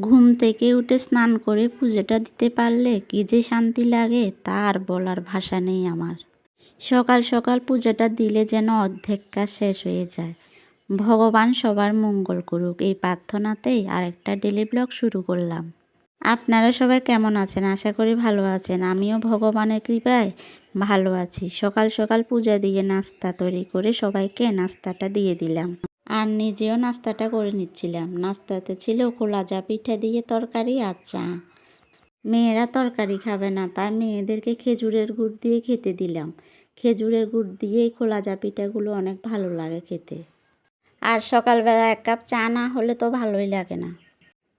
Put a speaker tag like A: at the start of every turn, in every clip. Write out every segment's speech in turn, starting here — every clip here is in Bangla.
A: ঘুম থেকে উঠে স্নান করে পুজোটা দিতে পারলে কি যে শান্তি লাগে তার বলার ভাষা নেই আমার। সকাল সকাল পুজোটা দিলে যেন অর্ধেক কাজ শেষ হয়ে যায়। ভগবান সবার মঙ্গল করুক, এই প্রার্থনাতেই আরেকটা ডেলি ব্লগ শুরু করলাম। আপনারা সবাই কেমন আছেন? আশা করি ভালো আছেন। আমিও ভগবানের কৃপায় ভালো আছি। সকাল সকাল পূজা দিয়ে নাস্তা তৈরি করে সবাইকে নাস্তাটা দিয়ে দিলাম। আর নিজেও নাস্তাটা করে নিচ্ছিলাম। নাস্তাতে ছিল খোলাজা পিঠা দিয়ে তরকারি আর চা। মেয়েরা তরকারি খাবে না, তাই মেয়েদেরকে খেজুরের গুড় দিয়ে খেতে দিলাম। খেজুরের গুড় দিয়েই খোলাজা পিঠাগুলো অনেক ভালো লাগে খেতে। আর সকালবেলা এক কাপ চা না হলে তো ভালোই লাগে না।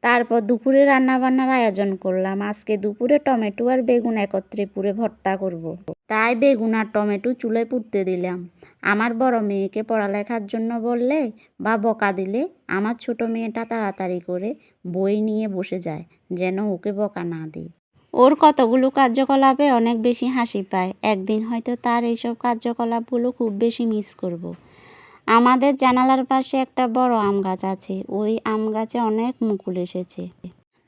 A: তারপর দুপুরে রান্নাবান্নার আয়োজন করলাম। আজকে দুপুরে টমেটো আর বেগুন একত্রে পুরে ভর্তা করব। তাই বেগুন আর টমেটো চুলে পুড়তে দিলাম। আমার বড় মেয়েকে পড়ালেখার জন্য বললে বা বকা দিলে আমার ছোট মেয়েটা তাড়াতাড়ি করে বই নিয়ে বসে যায়, যেন ওকে বকা না দিই ওর কতগুলো কার্যকলাপে অনেক বেশি হাসি পায়। একদিন হয়তো তার এইসব কার্যকলাপগুলো খুব বেশি মিস করব। আমাদের জানালার পাশে একটা বড় আম গাছ আছে। ওই আম গাছে অনেক মুকুল এসেছে।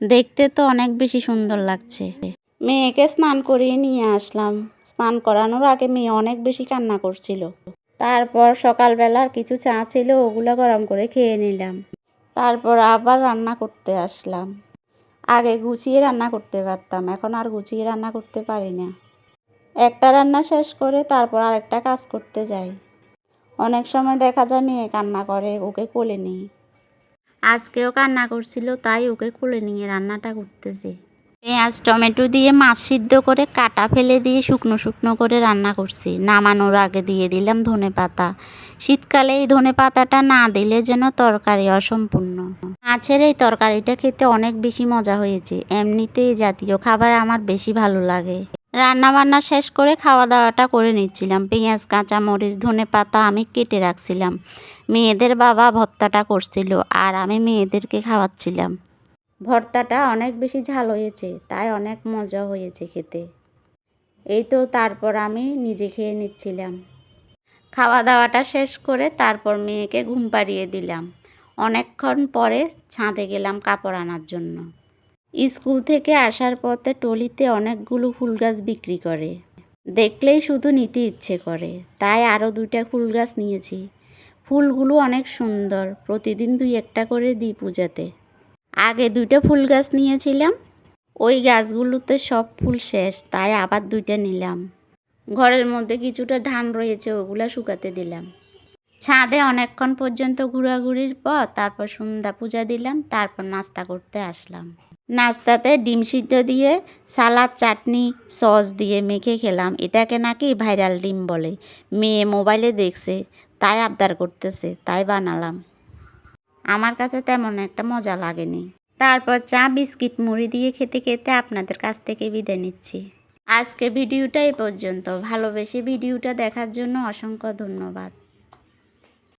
A: দেখতে তো অনেক বেশি সুন্দর লাগছে। মেয়েকে স্নান করিয়ে নিয়ে আসলাম। স্নান করানোর আগে মেয়ে অনেক বেশি কান্না করছিল। তারপর সকালবেলার কিছু চা ছিল, ওগুলো গরম করে খেয়ে নিলাম। তারপর আবার রান্না করতে আসলাম। আগে গুছিয়ে রান্না করতে পারতাম, এখন আর গুছিয়ে রান্না করতে পারি না। একটা রান্না শেষ করে তারপর আর একটা কাজ করতে যাই। অনেক সময় দেখা যায় মেয়ে কান্না করে, ওকে কোলে নিই আজকেও কান্না করছিল, তাই ওকে কোলে নিয়ে রান্নাটা করতেছি। পেঁয়াজ, টমেটো দিয়ে মাছ সিদ্ধ করে কাটা ফেলে দিয়ে শুকনো শুকনো করে রান্না করছি। নামানোর আগে দিয়ে দিলাম ধনে পাতা। শীতকালে এই ধনে পাতাটা না দিলে যেন তরকারি অসম্পূর্ণ। মাছের এই তরকারিটা খেতে অনেক বেশি মজা হয়েছে। এমনিতে এই জাতীয় খাবার আমার বেশি ভালো লাগে। রান্না বান্না শেষ করে খাওয়া দাওয়াটা করে নিচ্ছিলাম। পেঁয়াজ কাঁচা মরিচ ধনে পাতা আমি কেটে রাখছিলাম। মেয়েদের বাবা ভর্তাটা করছিল আর আমি মেয়েদেরকে খাওয়াচ্ছিলাম। ভর্তাটা অনেক বেশি ঝাল হয়েছে, তাই অনেক মজা হয়েছে খেতে। এই তো তারপর আমি নিজে খেয়ে নিচ্ছিলাম। খাওয়া দাওয়াটা শেষ করে তারপর মেয়েকে ঘুম পাড়িয়ে দিলাম। অনেকক্ষণ পরে ছাদে গেলাম কাপড় আনার জন্য। স্কুল থেকে আসার পথে টলিতে অনেকগুলো ফুল গাছ বিক্রি করে। দেখলেই শুধু নিতে ইচ্ছে করে, তাই আরও দুইটা ফুল গাছ নিয়েছি। ফুলগুলো অনেক সুন্দর, প্রতিদিন দুই একটা করে দিই পূজাতে। আগে দুইটা ফুল গাছ নিয়েছিলাম। ওই গাছগুলোতে সব ফুল শেষ, তাই আবার দুইটা নিলাম। ঘরের মধ্যে কিছুটা ধান রয়েছে, ওগুলো শুকাতে দিলাম। ছাদে অনেকক্ষণ পর্যন্ত ঘোরাঘুরির পর তারপর সন্ধ্যা পূজা দিলাম, তারপর নাস্তা করতে আসলাম। নাস্তাতে ডিম সিদ্ধ দিয়ে সালাদ, চাটনি, সস দিয়ে মেখে খেলাম। এটাকে নাকি ভাইরাল ডিম বলে। মেয়ে মোবাইলে দেখছে, তাই আবদার করতেছে, তাই বানালাম। আমার কাছে তেমন একটা মজা লাগেনি। তারপর চা, বিস্কিট, মুড়ি দিয়ে খেতে খেতে আপনাদের কাছ থেকে বিদায় নিচ্ছি। আজকে ভিডিওটা এই পর্যন্ত। ভালোবেসে ভিডিওটা দেখার জন্য অসংখ্য ধন্যবাদ।